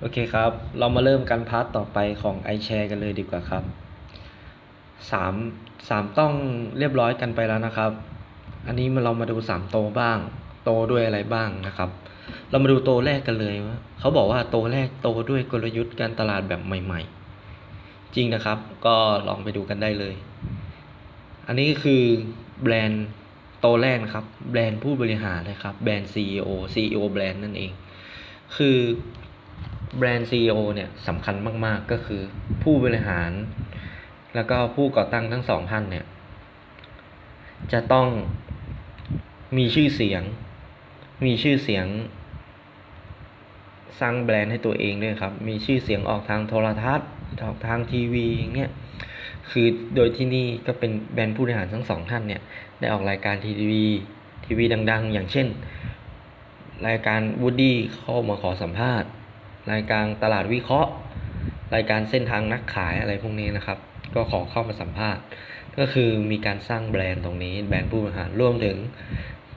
โอเคครับ เรามาเริ่มกันพาร์ทต่อไปของ iShare กันเลยดีกว่าครับสามสามต้องเรียบร้อยกันไปแล้วนะครับ อันนี้มาเรามาดูสามโตบ้าง โตด้วยอะไรบ้างนะครับ เรามาดูโตแรกกันเลยว่าเขาบอกว่าโตแรกโตด้วยกลยุทธ์การตลาดแบบใหม่ ๆ จริงนะครับ ก็ลองไปดูกันได้เลย อันนี้คือแบรนด์โตแรกนะครับ แบรนด์ผู้บริหารนะครับ แบรนด์ CEO CEO แบรนด์นั่นเอง คือ แบรนด์ CEO เนี่ยสำคัญมาก ๆ ก็คือผู้บริหาร แล้วก็ผู้ก่อตั้งทั้งสองท่านเนี่ย จะต้องมีชื่อเสียง มีชื่อเสียง สร้างแบรนด์ให้ตัวเองด้วยครับ มีชื่อเสียงออกทางโทรทัศน์ออกทางทีวีอย่างเงี้ยคือโดยที่นี่ก็เป็นแบรนด์ผู้บริหารทั้งสองท่านเนี่ย ได้ออกรายการทีวีทีวีดัง ๆ อย่างเช่น รายการวูดดี้เข้ามาขอสัมภาษณ์ รายการตลาดวิเคราะห์ รายการเส้นทางนักขายอะไรพวกนี้นะครับ ก็ขอเข้ามาสัมภาษณ์ ก็คือมีการสร้างแบรนด์ตรงนี้ แบรนด์ผู้บริหารร่วมถึง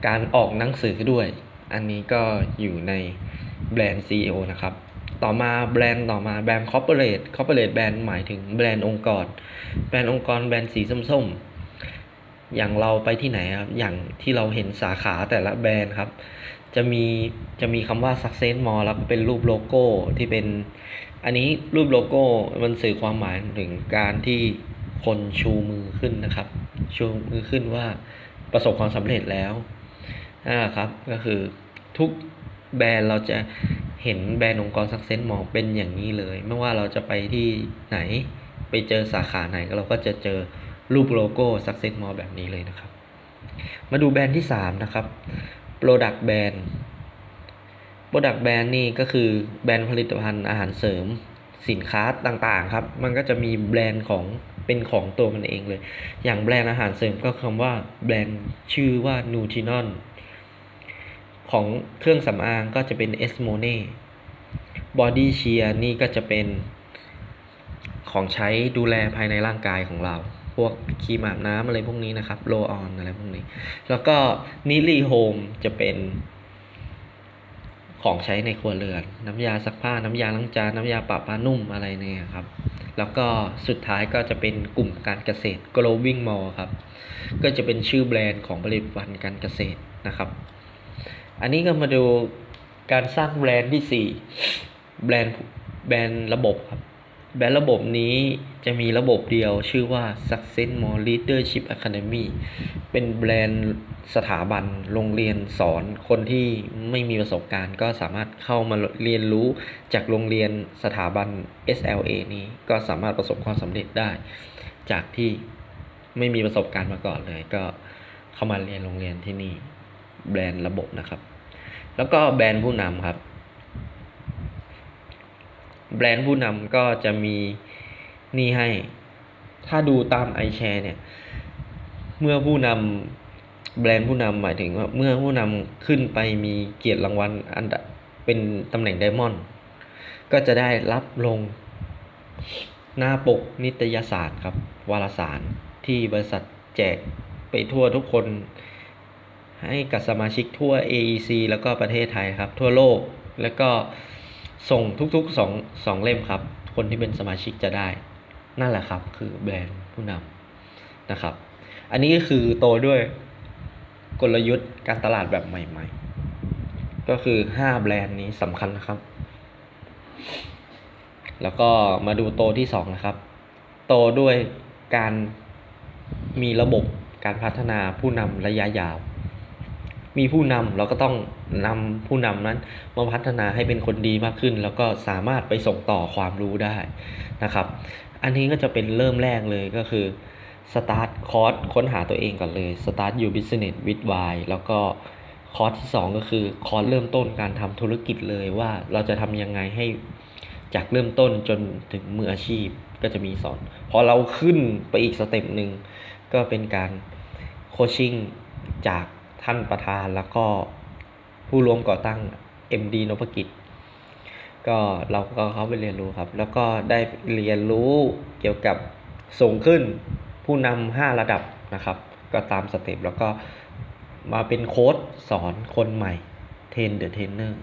การออกหนังสือด้วย อันนี้ก็อยู่ในแบรนด์ CEO นะครับต่อมาแบรนด์ต่อมาแบรนด์ corporate corporate แบรนด์หมายถึงแบรนด์องค์กร แบรนด์องค์กรแบรนด์สีส้มๆ อย่างเราไปที่ไหนครับ อย่างที่เราเห็นสาขาแต่ละแบรนด์ครับ จะมีจะมีคำว่า success more แล้วก็เป็นรูปโลโก้ที่เป็น อันนี้รูปโลโก้มันสื่อความหมายถึงการที่คนชูมือขึ้นนะครับ ชูมือขึ้นว่าประสบความสำเร็จแล้วนั่นแหละครับ ก็คือทุกแบรนด์เราจะเห็นแบรนด์องค์กร success more เป็นอย่างนี้เลย ไม่ว่าเราจะไปที่ไหนไปเจอสาขาไหนเราก็จะเจอรูปโลโก้ success more แบบนี้เลยนะครับ มาดูแบรนด์ที่ 3 นะครับ product brand product brand นี่ก็คือแบรนด์ผลิตภัณฑ์อาหารเสริมสินค้าต่างๆครับ มันก็จะมีแบรนด์ของเป็นของตัวมันเองเลย อย่างแบรนด์อาหารเสริมก็คำว่าแบรนด์ชื่อว่า n u t r i n o n ของเครื่องสำอางก็จะเป็น e s m o n e Body Cheer นี่ก็จะเป็นของใช้ดูแลภายในร่างกายของเรา พวกครีมอาบน้ำอะไรพวกนี้นะครับโลออนอะไรพวกนี้ แล้วก็นิลีโฮมจะเป็น ของใช้ในครัวเรือน น้ำยาซักผ้าน้ำยาล้างจานน้ำยาปรับผ้านุ่มอะไรเนี่ยครับ แล้วก็สุดท้ายก็จะเป็นกลุ่มการเกษตร growing more ครับ ก็จะเป็นชื่อแบรนด์ของผลิตภัณฑ์การเกษตรนะครับ อันนี้ก็มาดูการสร้างแบรนด์ที่ 4 แบรนด์แบรนด์ระบบครับ แบรนด์ระบบนี้จะมีระบบเดียวชื่อว่า Success More Leadership Academy เป็นแบรนด์สถาบันโรงเรียนสอนคนที่ไม่มีประสบการณ์ ก็สามารถเข้ามาเรียนรู้จากโรงเรียนสถาบัน SLA นี้ก็สามารถประสบความสำเร็จได้ จากที่ไม่มีประสบการณ์มาก่อนเลย ก็เข้ามาเรียนโรงเรียนที่นี่แบรนด์ระบบนะครับ แล้วก็แบรนด์ผู้นำครับ แบรนด์ผู้นำก็จะมีนี่ให้ ถ้าดูตาม iShare เนี่ย เมื่อผู้นำแบรนด์ผู้นำหมายถึงว่าเมื่อผู้นำขึ้นไปมีเกียรติรางวัลอันดับเป็นตำแหน่งไดมอนด์ก็จะได้รับลงหน้าปกนิตยสารครับ วารสารที่บริษัทแจกไปทั่วทุกคน ให้กับสมาชิกทั่ว AEC แล้วก็ประเทศไทยครับ ทั่วโลกแล้วก็ ส่งทุกๆสองสองเล่มครับ คนที่เป็นสมาชิกจะได้ นั่นแหละครับ คือแบรนด์ผู้นำนะครับ อันนี้ก็คือโตด้วยกลยุทธ์การตลาดแบบใหม่ ๆ ก็คือ 5 แบรนด์นี้สำคัญนะครับ แล้วก็มาดูโตที่ 2 นะครับ โตด้วยการมีระบบการพัฒนาผู้นำระยะยาว มีผู้นำเราก็ต้อง นำผู้นำนั้นมาพัฒนาให้เป็นคนดีมากขึ้น แล้วก็สามารถไปส่งต่อความรู้ได้นะครับ อันนี้ก็จะเป็นเริ่มแรกเลยก็คือ Start คอร์สค้นหาตัวเองก่อนเลย Start Your Business with Why แล้วก็คอร์สที่ 2 ก็คือคอร์สเริ่มต้นการทำธุรกิจเลยว่าเราจะทำยังไงให้จากเริ่มต้นจนถึงมืออาชีพก็จะมีสอน พอเราขึ้นไปอีกสเต็ปหนึ่งก็เป็นการโคชชิ่งจากท่านประธานแล้วก็ ผู้ร่วมก่อตั้ง MD นพกิจ ก็เราก็เข้าไปเรียนรู้ครับ แล้วก็ได้เรียนรู้เกี่ยวกับส่งขึ้นผู้นำห้าระดับนะครับ ก็ตามสเต็ปแล้วก็มาเป็นโค้ดสอนคนใหม่เทรนเดอะเทรนเนอร์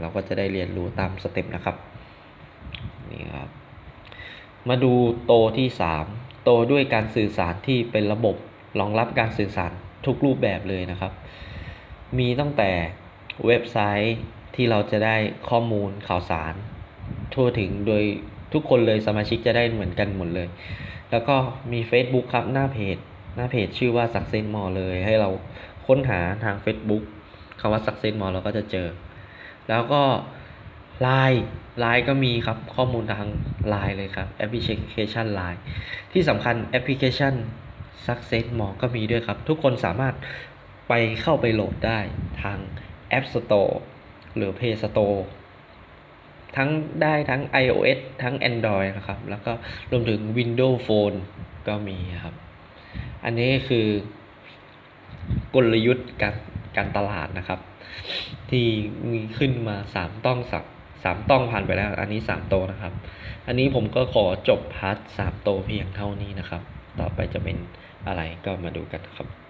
เราก็จะได้เรียนรู้ตามสเต็ปนะครับนี่ครับมาดูโตที่สามโตด้วยการสื่อสารที่เป็นระบบรองรับการสื่อสารทุกรูปแบบเลยนะครับ มีตั้งแต่ เว็บไซต์ที่เราจะได้ข้อมูลข่าวสาร ทั่วถึงโดยทุกคนเลยสมาชิกจะได้เหมือนกันหมดเลย แล้วก็มี Facebook ครับหน้าเพจ หน้าเพจชื่อว่า Success More เลย ให้เราค้นหาทาง Facebook คำว่า Success More เราก็จะเจอ แล้วก็ Line Line ก็มีครับข้อมูลทาง Line เลยครับแอปพลิเคชัน Line ที่สำคัญแอปพลิเคชัน Success More ก็มีด้วยครับ ทุกคนสามารถไปเข้าไปโหลดได้ทาง App Store หรือ Play Store ทั้งได้ทั้ง iOS ทั้ง Android นะครับ แล้วก็รวมถึง Windows Phone ก็มีครับ อันนี้คือกลยุทธ์การการตลาดนะครับ ที่มีขึ้นมาสามต้องสักสามต้องผ่านไปแล้ว อันนี้สามโตนะครับ อันนี้ผมก็ขอจบพาร์ทสามโตเพียงเท่านี้นะครับ ต่อไปจะเป็นอะไรก็มาดูกันครับ